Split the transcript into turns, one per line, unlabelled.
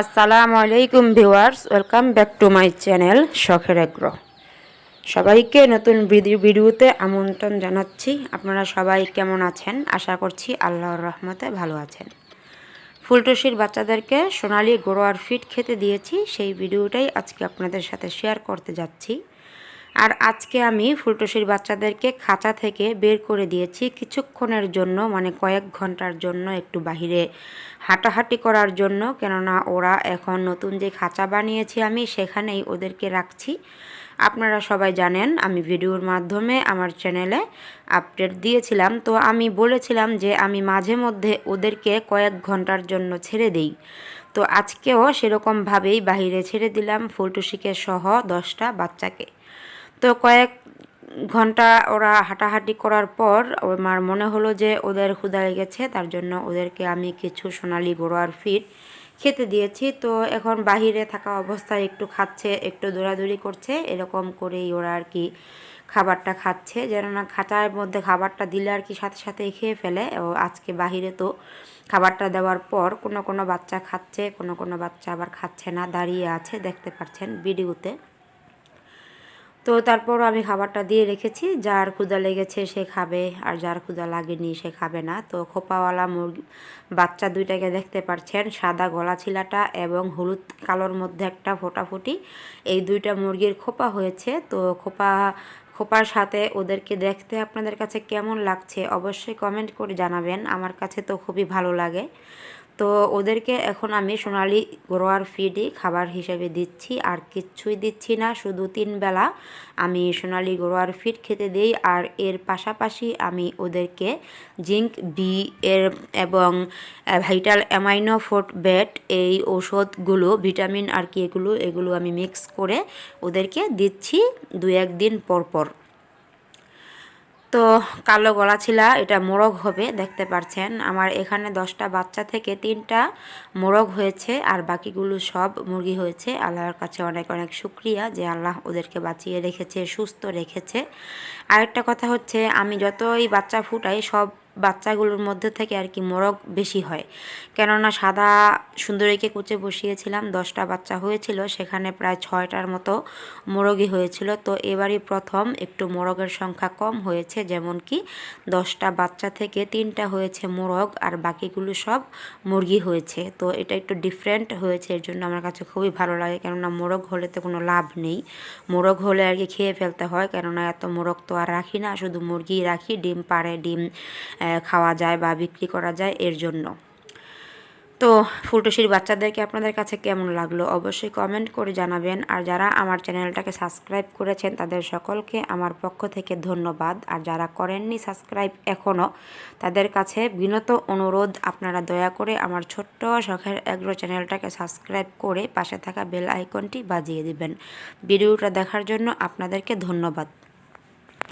আসসালামু আলাইকুম viewers, welcome back to my channel শখের আগ্রহ। সবাইকে নতুন ভিডিও ভিডিওতে আমন্ত্রণ জানাচ্ছি। আপনারা সবাই কেমন আছেন? আশা করছি আল্লাহর রহমতে ভালো আছেন। ফুলটসির বাচ্চাদেরকে সোনালি গোড়োয়ার ফিট খেতে দিয়েছি। সেই ভিডিওটাই আজকে আপনাদের সাথে শেয়ার করতে যাচ্ছি। আর আজকে আমি ফুলটুসির বাচ্চাদেরকে খাঁচা থেকে বের করে দিয়েছি কিছুক্ষণের জন্য মানে কয়েক ঘণ্টার জন্য একটু বাহিরে হাঁটাহাঁটি করার জন্য। কেননা ওরা এখন নতুন যে খাঁচা বানিয়েছি আমি, সেখানেই ওদেরকে রাখছি। আপনারা সবাই জানেন, আমি ভিডিওর মাধ্যমে আমার চ্যানেলে আপডেট দিয়েছিলাম। তো আমি বলেছিলাম যে আমি মাঝে মধ্যে ওদেরকে কয়েক ঘণ্টার জন্য ছেড়ে দিই। তো আজকেও সেরকমভাবেই বাহিরে ছেড়ে দিলাম ফুলটুসিকে সহ দশটা বাচ্চাকে। তো কয়েক ঘণ্টা ওরা হাঁটাহাঁটি করার পর আমার মনে হলো যে ওদের ক্ষুধা লেগেছে, তার জন্য ওদেরকে আমি কিছু সোনালি গরোয়ার ফিট খেতে দিয়েছি। তো এখন বাহিরে থাকা অবস্থায় একটু খাচ্ছে, একটু দৌড়াদৌড়ি করছে, এরকম করেই ওরা আর কি খাবারটা খাচ্ছে। যেন না খাঁচার মধ্যে খাবারটা দিলে আর কি সাথে সাথে খেয়ে ফেলে। ও আজকে বাহিরে তো খাবারটা দেওয়ার পর কোনো কোনো বাচ্চা খাচ্ছে, কোনো কোনো বাচ্চা আবার খাচ্ছে না, দাঁড়িয়ে আছে, দেখতে পাচ্ছেন ভিডিওতে। তো তারপর আমি খাবারটা দিয়ে রেখেছি। যার ক্ষুদা লেগেছে সে খাবে, আর যার ক্ষুদা লাগেনি সে খাবে না। তো খোপাওয়ালা মুরগি, বাচ্চা দুইটাকে দেখতে পাচ্ছেন, সাদা গলা ছিলাটা এবং হলুদ কালোর মধ্যে একটা ফোটাফুটি এই দুইটা মুরগির খোপা হয়েছে। তো খোপা, খোপার সাথে ওদেরকে দেখতে আপনাদের কাছে কেমন লাগছে অবশ্যই কমেন্ট করে জানাবেন। আমার কাছে তো খুবই ভালো লাগে। তো ওদেরকে এখন আমি সোনালি গরোয়ার ফিডই খাবার হিসেবে দিচ্ছি, আর কিচ্ছুই দিচ্ছি না, শুধু তিন বেলা আমি সোনালি গরোয়ার ফিড খেতে দিই, আর এর পাশাপাশি আমি ওদেরকে জিঙ্ক বি এর এবং ভাইটাল অ্যামাইনো ফোট বেট এই ওষুধগুলো ভিটামিন আর কি এগুলো এগুলো আমি মিক্স করে ওদেরকে দিচ্ছি দু একদিন পর পর। তো কালো গলা ছিলা, এটা মোরগ হবে, দেখতে পারছেন। আমার এখানে দশটা বাচ্চা থেকে তিনটা মোরগ হয়েছে, আর বাকিগুলো সব মুরগি হয়েছে। আল্লাহর কাছে অনেক অনেক শুক্রিয়া যে আল্লাহ ওদেরকে বাঁচিয়ে রেখেছে, সুস্থ রেখেছে। আরেকটা কথা হচ্ছে, আমি যতই বাচ্চা ফুটাই, সব বাচ্চাগুলোর মধ্যে থেকে আর কি মোরগ বেশি হয়। কেননা সাদা সুন্দরীকে কুচে বসিয়েছিলাম, দশটা বাচ্চা হয়েছিল, সেখানে প্রায় ছয়টার মতো মোরগই হয়েছিল। তো এবারই প্রথম একটু মোরগের সংখ্যা কম হয়েছে, যেমন কি দশটা বাচ্চা থেকে তিনটা হয়েছে মোরগ আর বাকিগুলো সব মুরগি হয়েছে। তো এটা একটু ডিফারেন্ট হয়েছে, এর জন্য আমার কাছে খুবই ভালো লাগে। কেননা মোরগ হলে তো কোনো লাভ নেই। মোরগ হলে আর কি খেয়ে ফেলতে হয়, কেননা এত মোরগ তো আর রাখি না, শুধু মুরগি রাখি, ডিম পাড়ে ডিম খাওয়া যায় বা বিক্রি করা যায় এর জন্য। তো ফুলটুসির বাচ্চাদেরকে আপনাদের কাছে কেমন লাগল অবশ্যই কমেন্ট করে জানাবেন। আর যারা আমার চ্যানেলটাকে সাবস্ক্রাইব করেছেন, তাদের সকলকে আমার পক্ষ থেকে ধন্যবাদ। আর যারা করেননি সাবস্ক্রাইব এখনও তাদের কাছে বিনত অনুরোধ, আপনারা দয়া করে আমার ছোট্ট শখের অ্যাগ্রো চ্যানেলটাকে সাবস্ক্রাইব করে পাশে থাকা বেল আইকনটি বাজিয়ে দিবেন। ভিডিওটা দেখার জন্য আপনাদেরকে ধন্যবাদ।